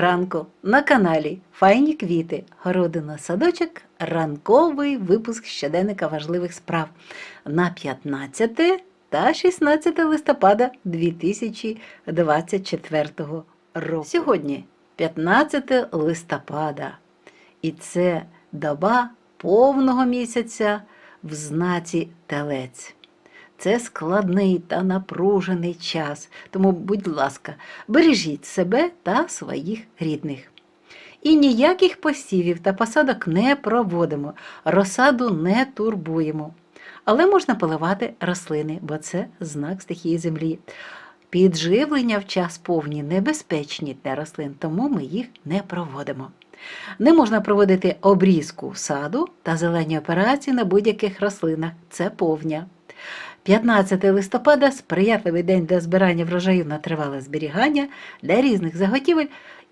ранку на каналі Файні квіти, городина садочок, ранковий випуск щоденника важливих справ на 15 та 16 листопада 2024 року. Сьогодні 15 листопада, і це доба повного місяця в знаці телець. Це складний та напружений час, тому, будь ласка, бережіть себе та своїх рідних. І ніяких посівів та посадок не проводимо, розсаду не турбуємо. Але можна поливати рослини, бо це знак стихії землі. Підживлення в час повні небезпечні для рослин, тому ми їх не проводимо. Не можна проводити обрізку саду та зелені операції на будь-яких рослинах. Це повня. 15 листопада сприятливий день для збирання врожаю на тривале зберігання для різних заготівель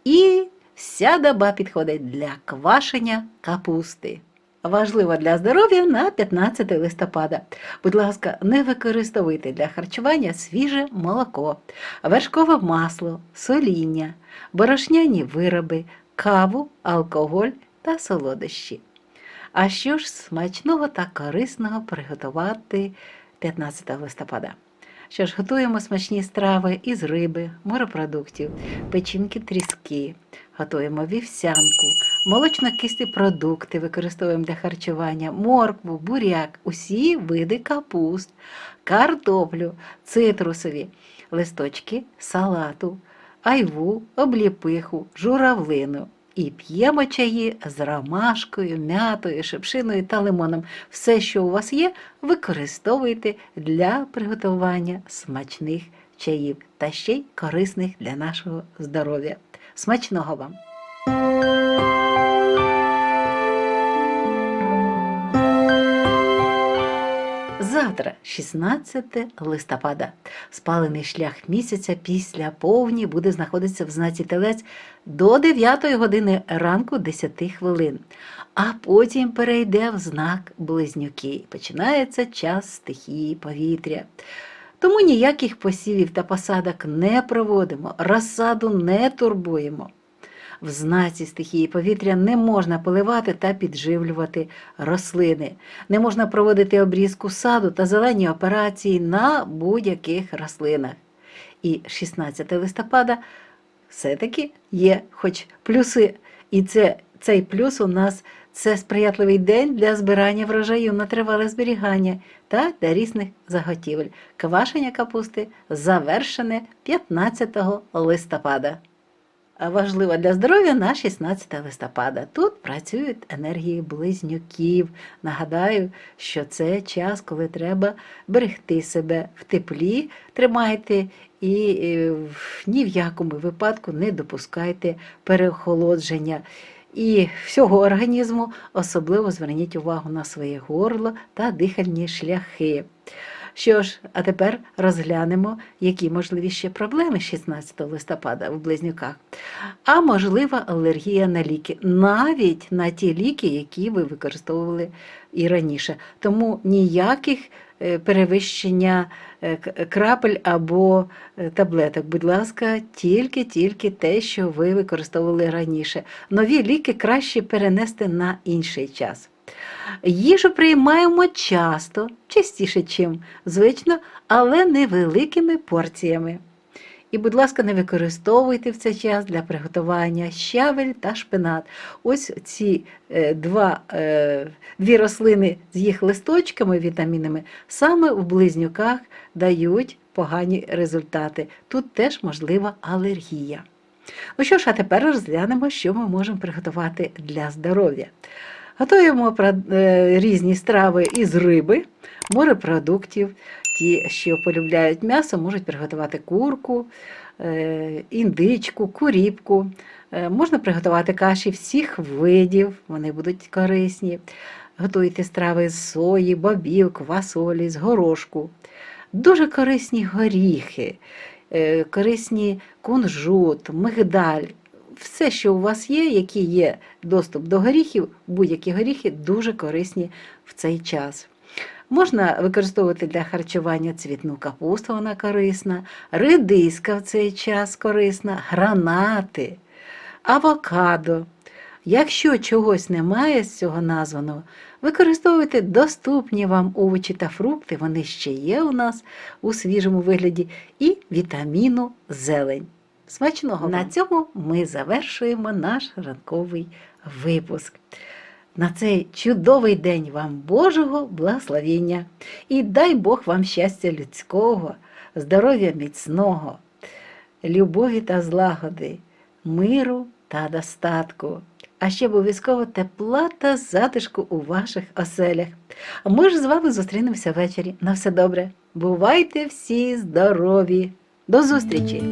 і вся доба підходить для квашення капусти. Важливо для здоров'я на 15 листопада. Будь ласка, не використовуйте для харчування свіже молоко, вершкове масло, соління, борошняні вироби, каву, алкоголь та солодощі. А що ж смачного та корисного приготувати 15 листопада? Що ж, готуємо смачні страви із риби, морепродуктів, печінки тріски, готуємо вівсянку, молочно-кисті продукти використовуємо для харчування, моркву, буряк, усі види капуст, картоплю, цитрусові, листочки салату, айву, обліпиху, журавлину. І п'ємо чаї з ромашкою, м'ятою, шипшиною та лимоном. Все, що у вас є, використовуйте для приготування смачних чаїв та ще й корисних для нашого здоров'я. Смачного вам! Завтра, 16 листопада, спалений шлях місяця після повні буде знаходитися в знаці телець до 9 години ранку 10 хвилин, а потім перейде в знак близнюки. Починається час стихії повітря. Тому ніяких посівів та посадок не проводимо, розсаду не турбуємо. В знаці стихії повітря не можна поливати та підживлювати рослини, не можна проводити обрізку саду та зелені операції на будь-яких рослинах. І 16 листопада все-таки є хоч плюси. І це, цей плюс у нас це сприятливий день для збирання врожаю на тривале зберігання та для різних заготівель. Квашення капусти завершене 15 листопада. Важлива для здоров'я на 16 листопада. Тут працюють енергії близнюків. Нагадаю, що це час, коли треба берегти себе в теплі, тримайте і е, ні в якому випадку не допускайте переохолодження. І всього організму особливо зверніть увагу на своє горло та дихальні шляхи. Що ж, а тепер розглянемо, які можливі ще проблеми 16 листопада в близнюках. А можлива алергія на ліки, навіть на ті ліки, які ви використовували і раніше. Тому ніяких е, перевищення е, крапель або е, таблеток. Будь ласка, тільки-тільки те, що ви використовували раніше. Нові ліки краще перенести на інший час. Їжу приймаємо часто, частіше, чим звично, але невеликими порціями. І, будь ласка, не використовуйте в цей час для приготування щавель та шпинат. Ось ці е, два, е, дві рослини з їх листочками, вітамінами, саме в близнюках дають погані результати. Тут теж можлива алергія. Ну що ж, а тепер розглянемо, що ми можемо приготувати для здоров'я. Готуємо е, різні страви із риби, морепродуктів. Ті, що полюбляють м'ясо, можуть приготувати курку, е, індичку, куріпку. Е, Можна приготувати каші всіх видів, вони будуть корисні. Готуйте страви з сої, бобів, квасолі, з горошку. Дуже корисні горіхи, корисні кунжут, мигдаль. Все, що у вас є, які є доступ до горіхів, будь-які горіхи дуже корисні в цей час. Можна використовувати для харчування цвітну капусту, вона корисна, редиска в цей час корисна, гранати. авокадо. Якщо чогось немає з цього названого, використовуйте доступні вам овочі та фрукти, вони ще є у нас у свіжому вигляді, і вітаміну зелень. Смачного! На цьому ми завершуємо наш ранковий випуск. На цей чудовий день вам Божого благословіння і дай Бог вам щастя людського, здоров'я міцного, любові та злагоди, миру та достатку, а ще обов'язково тепла та затишку у ваших оселях. А ми ж з вами зустрінемося ввечері. На все добре. Бувайте всі здорові! До зустрічі!